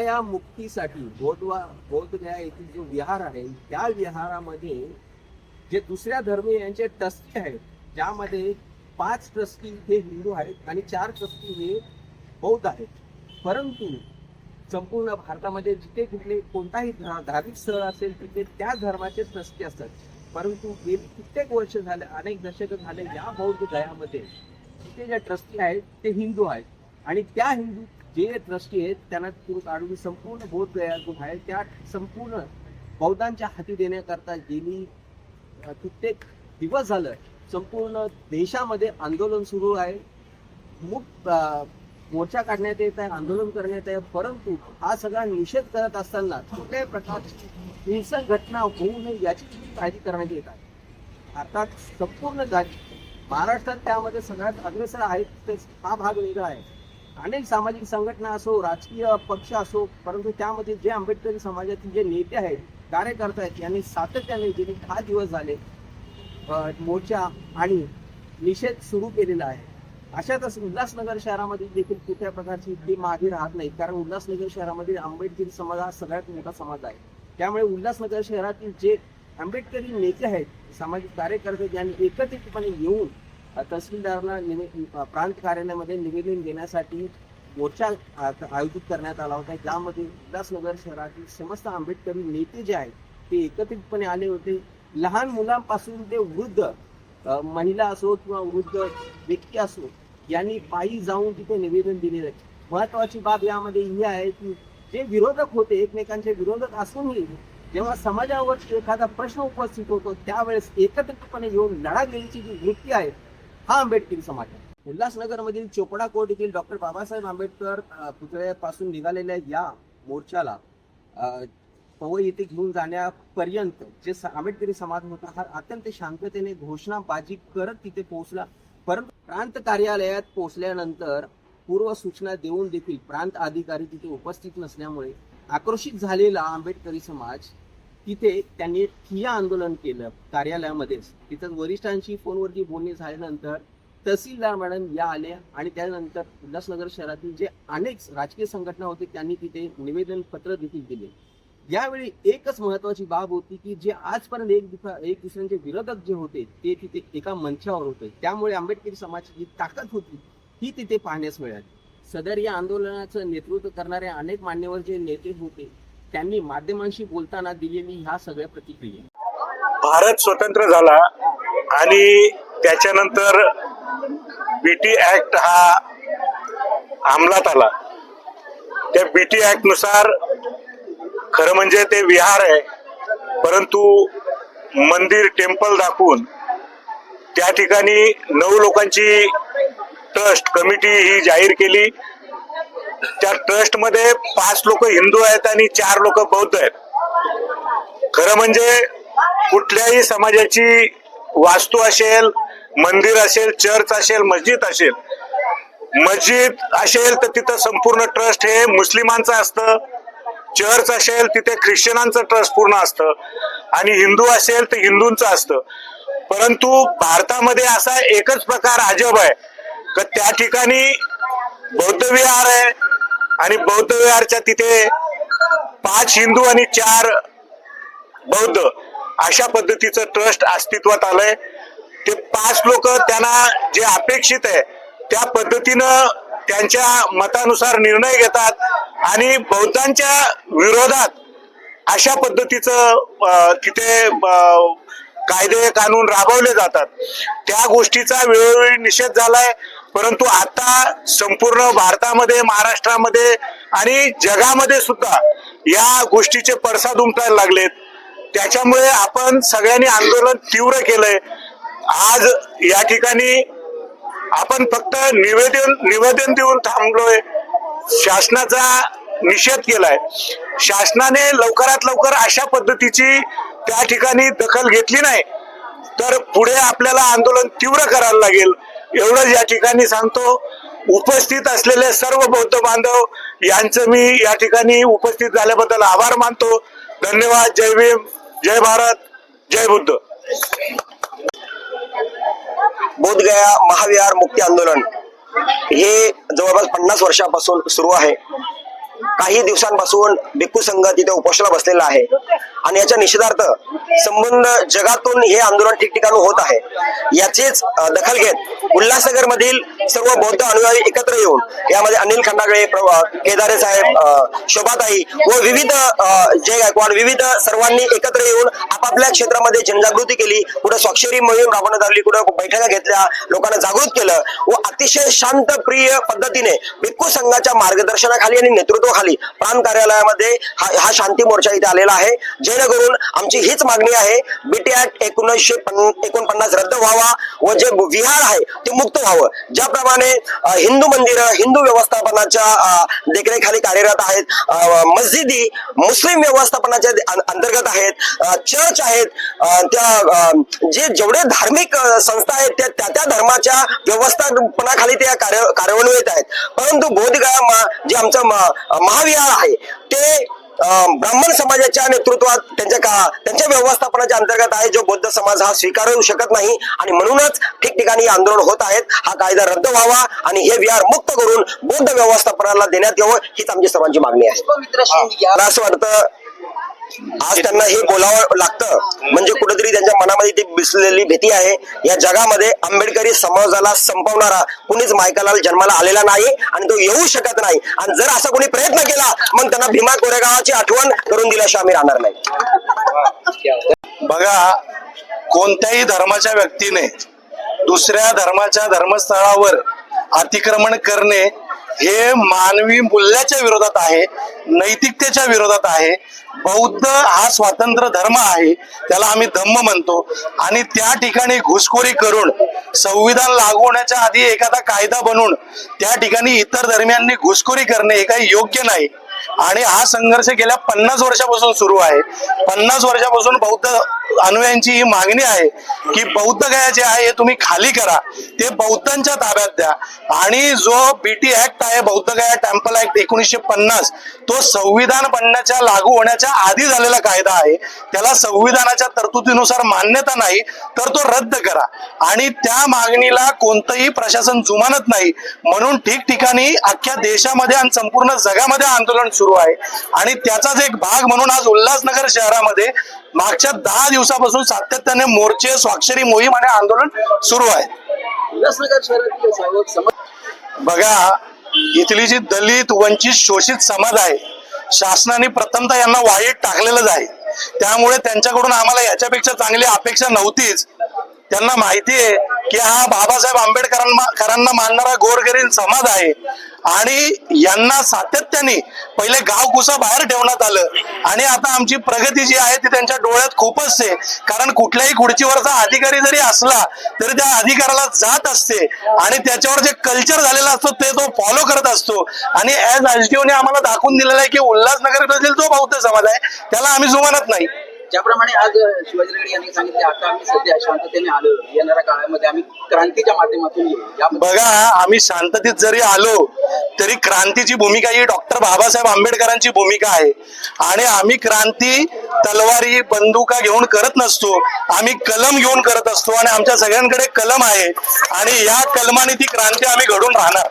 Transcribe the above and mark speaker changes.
Speaker 1: या मुक्तीसाठी बोधवा बोधगया येथील जो विहार आहे त्या विहारामध्ये जे दुसऱ्या धर्मी यांचे ट्रस्टी आहेत ज्यामध्ये पाच ट्रस्टी हे हिंदू आहेत आणि चार ट्रस्टी हे बौद्ध आहेत. परंतु संपूर्ण भारतामध्ये जिथे कुठले कोणताही धार्मिक स्थळ असेल तिथे त्या धर्माचे ट्रस्टी असतात. परंतु गेली कित्येक वर्ष झाले अनेक दशक झाले या बौद्ध गयामध्ये तिथे ज्या ट्रस्टी आहेत ते हिंदू आहेत. आणि त्या हिंदू जे ट्रस्टी आहेत त्यांना तिथून काढून संपूर्ण बौद्ध गया जो आहे त्या संपूर्ण बौद्धांच्या हाती देण्याकरता गेली. कित्येक दिवस झालं संपूर्ण देशामध्ये आंदोलन सुरू आहे. मुक्त मोर्चा काढण्यात येत आहे आंदोलन करण्यात आहे परंतु हा सगळा निषेध करत असताना कुठल्याही प्रकारची हिंसक घटना होऊ नये याची काळजी करण्यात येत आहे. अर्थात संपूर्ण महाराष्ट्रात त्यामध्ये सगळ्यात अग्रेसर आहेत हा भाग वेगळा आहे. अनेक सामाजिक संघटना असो राजकीय पक्ष असो परंतु त्यामध्ये जे आंबेडकरी समाजातील जे नेते आहेत कार्यकर्ते आहेत यांनी सातत्याने गेली दहा दिवस झाले मोर्चा आणि निषेध सुरू केलेला आहे. अशातच उल्हासनगर शहरामध्ये देखील कुठल्या प्रकारची ती मागे राहत नाही कारण उल्हासनगर शहरामध्ये आंबेडकरी समाज हा सगळ्यात मोठा समाज आहे. त्यामुळे उल्हासनगर शहरातील जे आंबेडकरी नेते आहेत सामाजिक कार्यकर्ते ज्यांनी एकत्रितपणे येऊन तहसीलदारांना निवे- प्रांत कार्यालयामध्ये निवेदन देण्यासाठी मोर्चा आयोजित करण्यात आला होता. ज्यामध्ये उल्हासनगर शहरातील समस्त आंबेडकरी नेते जे आहेत ते एकत्रितपणे आले होते. लहान मुलांपासून ते वृद्ध महिला असो किंवा वृद्ध व्यक्ती असो यांनी पायी जाऊन तिथे निवेदन दिलेलं आहे. महत्वाची बाब यामध्ये ही आहे की जे विरोधक होते एकमेकांचे विरोधक असूनही जेव्हा समाजावर एखादा प्रश्न उपस्थित होतो त्यावेळेस एकत्रितपणे येऊन लढा देण्याची जी वृत्ती आहे हा आंबेडकरी समाज आहे. उल्हासनगरमधील चोपडा कोर्ट येथील डॉक्टर बाबासाहेब आंबेडकर पुतळ्यापासून निघालेल्या या मोर्चाला पवई येथे घेऊन जाण्यापर्यंत जे आंबेडकरी समाज होता हा अत्यंत शांततेने घोषणाबाजी करत तिथे पोहोचला. परंतु प्रांत कार्यालयात पोहोचल्यानंतर पूर्व सूचना देऊन देखील प्रांत अधिकारी तिथे उपस्थित नसल्यामुळे आक्रोशित झालेला आंबेडकरी समाज तिथे त्यांनी ठिया आंदोलन केलं कार्यालयामध्येच तिथं वरिष्ठांशी फोनवरती बोलणी झाल्यानंतर तहसीलदार मॅडम या आल्या आणि त्यानंतर उल्हासनगर शहरातील जे अनेक राजकीय संघटना होते त्यांनी तिथे निवेदन पत्र देखील दिले. यावेळी एकच महत्वाची बाब होती की जे आजपर्यंत एक दुसरा एक दुसऱ्यांचे विरोधक जे होते ते तिथे एका मंचावर होते. त्यामुळे आंबेडकरी समाजाची जी ताकद होती ही तिथे पाहण्यास मिळाली. सदर या आंदोलनाचं नेतृत्व करणारे अनेक मान्यवर जे नेते होते त्यांनी माध्यमांशी बोलताना दिलेली ह्या सगळ्या प्रतिक्रिया.
Speaker 2: भारत स्वतंत्र झाला आणि त्याच्यानंतर बीटी ऍक्ट हा अंमलात आला. त्या बीटी ऍक्टनुसार खरं म्हणजे ते विहार आहे परंतु मंदिर टेम्पल दाखवून त्या ठिकाणी नऊ लोकांची ट्रस्ट कमिटी ही जाहीर केली. त्या ट्रस्टमध्ये पाच लोक हिंदू आहेत आणि चार लोक बौद्ध आहेत. खरं म्हणजे कुठल्याही समाजाची वास्तू असेल मंदिर असेल चर्च असेल मस्जिद असेल मस्जिद असेल तर तिथं संपूर्ण ट्रस्ट हे मुस्लिमांचं असतं. चर्च असेल तिथे ख्रिश्चनांचं ट्रस्ट पूर्ण असतं. आणि हिंदू असेल तर हिंदूंचं असतं. परंतु भारतामध्ये असा एकच प्रकार अजब आहे. का त्या ठिकाणी बौद्ध विहार आहे आणि बौद्ध विहारच्या तिथे पाच हिंदू आणि चार बौद्ध अशा पद्धतीचं ट्रस्ट अस्तित्वात आलंय. ते पाच लोक त्यांना जे अपेक्षित आहे त्या पद्धतीनं त्यांच्या मतानुसार निर्णय घेतात आणि बौद्धांच्या विरोधात अशा पद्धतीचं तिथे कायदे कानून राबवले जातात. त्या गोष्टीचा वेळोवेळी निषेध झालाय. परंतु आता संपूर्ण भारतामध्ये महाराष्ट्रामध्ये आणि जगामध्ये सुद्धा या गोष्टीचे पडसाद उमटायला लागलेत. त्याच्यामुळे आपण सगळ्यांनी आंदोलन तीव्र केलंय. आज या ठिकाणी आपण फक्त निवेदन निवेदन देऊन थांबलोय. शासनाचा निषेध केलाय. शासनाने लवकरात लवकर अशा पद्धतीची त्या ठिकाणी दखल घेतली नाही तर पुढे आपल्याला आंदोलन तीव्र करायला लागेल. एवढंच या ठिकाणी सांगतो. उपस्थित असलेले सर्व बौद्ध बांधव यांचं मी या ठिकाणी उपस्थित झाल्याबद्दल आभार मानतो. धन्यवाद. जय भीम. जय भारत. जय बुद्ध.
Speaker 3: बोधगया महाविहार मुक्ती आंदोलन हे जवळपास पन्नास वर्षापासून सुरू आहे. काही दिवसांपासून भिक्खू संघ तिथे उपोषणाला बसलेला आहे. आणि याच्या निषेधार्थ संबंध जगातून हे आंदोलन ठिकठिकाणी होत आहे. याचीच दखल घेत उल्हासनगर मधील सर्व बौद्ध अनुयायी एकत्र येऊन यामध्ये अनिल खंडागळे केदारे साहेब शोभाताई व विविध जय गायकवाड विविध सर्वांनी एकत्र येऊन आपापल्या क्षेत्रामध्ये जनजागृती केली. कुठे स्वाक्षरी मोहीम राबवण्यात आली. कुठे बैठका घेतल्या. लोकांना जागृत केलं व अतिशय शांतप्रिय पद्धतीने भिक्खू संघाच्या मार्गदर्शनाखाली आणि नेतृत्वाखाली प्रांत कार्यालयामध्ये हा हा शांती मोर्चा इथे आलेला आहे. जेणेकरून आमची हीच मागणी आहे बीटी ऍक्ट एकोणीसशे एकोणपन्नास रद्द व्हावा व जे विहार आहे ते मुक्त व्हावं. ज्याप्रमाणे हिंदू मंदिर हिंदू व्यवस्थापनाच्या देखरेखाली कार्यरत आहेत मस्जिदी मुस्लिम व्यवस्थापनाच्या अंतर्गत आहेत चर्च आहेत त्या जे जेवढे धार्मिक संस्था आहेत त्या त्या त्या धर्माच्या व्यवस्थापनाखाली त्या कार्य कार्यान्वित आहेत. परंतु बोधगया जे आमचं महाविहार आहे ते ब्राह्मण समाजाच्या नेतृत्वात त्यांच्या का त्यांच्या व्यवस्थापनाच्या अंतर्गत आहे जो बौद्ध समाज हा स्वीकारू शकत नाही. आणि म्हणूनच ठिकठिकाणी हे आंदोलन होत आहेत. हा कायदा रद्द व्हावा आणि हे विहार मुक्त करून बौद्ध व्यवस्थापनाला देण्यात यावं हीच आमची सर्वांची मागणी आहे. मला असं वाटतं आज त्यांना हे बोलावं लागतं. म्हणजे कुठेतरी त्यांच्या मनामध्ये ती बिसलेली भीती आहे. या जगामध्ये आंबेडकरी समाजाला संपवणारा कुणीच मायकाला जन्माला आलेला नाही आणि तो येऊ शकत नाही. आणि जर असा कोणी प्रयत्न केला मग त्यांना भीमा कोरेगावाची आठवण करून दिल्याशिवाय आम्ही राहणार नाही.
Speaker 4: बघा कोणत्याही धर्माच्या व्यक्तीने दुसऱ्या धर्माच्या धर्मस्थळावर अतिक्रमण करणे हे मानवी मूल्याच्या विरोधात आहे नैतिकतेच्या विरोधात आहे बौद्ध हा स्वातंत्र्य धर्म आहे त्याला आम्ही धम्म म्हणतो. आणि त्या ठिकाणी घुसखोरी करून संविधान लागू होण्याच्या आधी एखादा कायदा बनवून त्या ठिकाणी इतर धर्मियांनी घुसखोरी करणे हे काही योग्य नाही. आणि हा संघर्ष गेल्या पन्नास वर्षापासून सुरू आहे. पन्नास वर्षापासून बौद्ध अनुयायांची ही मागणी आहे की बौद्ध गया जे आहे हे तुम्ही खाली करा. ते बौद्धांच्या ताब्यात द्या. आणि जो बीटी ऍक्ट आहे बौद्ध गया टेम्पल ऍक्ट एकोणीसशे पन्नास तो संविधान बनण्याच्या लागू होण्याच्या आधी झालेला कायदा आहे. त्याला संविधानाच्या तरतुदीनुसार मान्यता नाही तर तो रद्द करा. आणि त्या मागणीला कोणतंही प्रशासन जुमानत नाही. म्हणून ठिकठिकाणी अख्ख्या देशामध्ये आणि संपूर्ण जगामध्ये आंदोलन सुरू आहे. आणि त्याचाच एक भाग म्हणून आज उल्हासनगर शहरामध्ये मागच्या दहा दिवसापासून सातत्याने मोर्चे स्वाक्षरी मोहीम आणि आंदोलन सुरू आहे.
Speaker 1: उल्हासनगर शहरातील
Speaker 4: बघा इथली जी दलित वंचित शोषित समाज आहे शासनाने प्रथमतः यांना वाईट टाकलेलंच आहे. त्यामुळे त्यांच्याकडून आम्हाला याच्यापेक्षा चांगली अपेक्षा नव्हतीच. त्यांना माहिती आहे की हा बाबासाहेब आंबेडकरांना करांना मानणारा गोरगरीब समाज आहे. आणि यांना सातत्याने पहिले गाव कुसा बाहेर ठेवण्यात आलं. आणि आता आमची प्रगती जी आहे ती त्यांच्या डोळ्यात खूपच आहे. कारण कुठल्याही खुर्चीवरचा अधिकारी जरी असला तरी त्या अधिकाराला जात असते. आणि त्याच्यावर जे कल्चर झालेला असतो ते तो फॉलो करत असतो. आणि ऍज एलटीओने आम्हाला दाखवून दिलेला आहे की उल्हासनगर मधील जो बौद्ध समाज आहे त्याला आम्ही जुमानत नाही.
Speaker 5: ज्याप्रमाणे आज शिवाजी रेड्डी यांनी सांगितले आता आम्ही सध्या शांततेने आलो. येणाऱ्या काळामध्ये आम्ही क्रांतीच्या माध्यमातून येऊ.
Speaker 4: बघा आम्ही शांततेत जरी आलो तरी क्रांतीची भूमिका ही डॉक्टर बाबासाहेब आंबेडकरांची भूमिका आहे. आणि आम्ही क्रांती तलवारी बंदुका घेऊन करत नसतो. आम्ही कलम घेऊन करत असतो आणि आमच्या सगळ्यांकडे कलम आहे. आणि या कलमाने ती क्रांती आम्ही घडून राहणार.